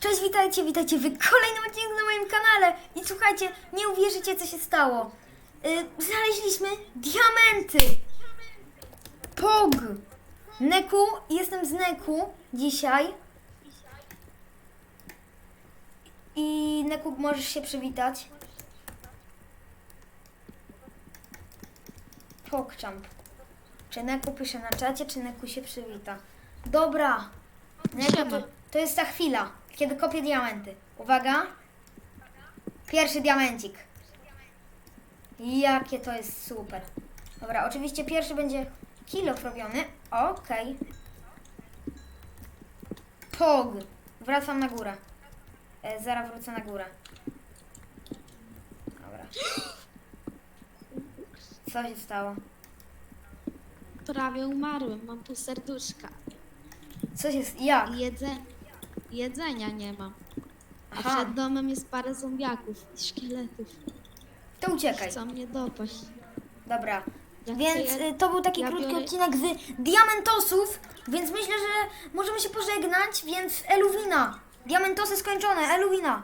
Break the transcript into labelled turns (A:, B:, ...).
A: Cześć, witajcie, witajcie w kolejnym odcinku na moim kanale. I słuchajcie, nie uwierzycie, co się stało. Yy, znaleźliśmy diamenty. Pog. Neku, jestem z Neku dzisiaj. I Neku, możesz się przywitać. Pogchamp. Czy Neku pisze na czacie, czy Neku się przywita? Dobra. Neku, to, to jest ta chwila, kiedy kopię diamenty. Uwaga. Pierwszy diamencik. Jakie to jest super. Dobra, oczywiście pierwszy będzie kilo robiony. Okej. Pog. Wracam na górę. E, zaraz wrócę na górę. Dobra. Co się stało?
B: Prawie umarłem, mam pół serduszka.
A: Co się... Jak?
B: I Jedze... Jedzenia nie mam. A
A: Aha.
B: przed domem jest parę zombiaków i szkieletów.
A: To uciekaj.
B: Chcą mnie dopaść.
A: Dobra.
B: Jak
A: Więc
B: to ja-
A: y, to był taki
B: ja
A: krótki
B: biorę-
A: odcinek z Diamentosów, więc myślę, że możemy się pożegnać, więc Eluwina. Diamentosy skończone, Eluwina.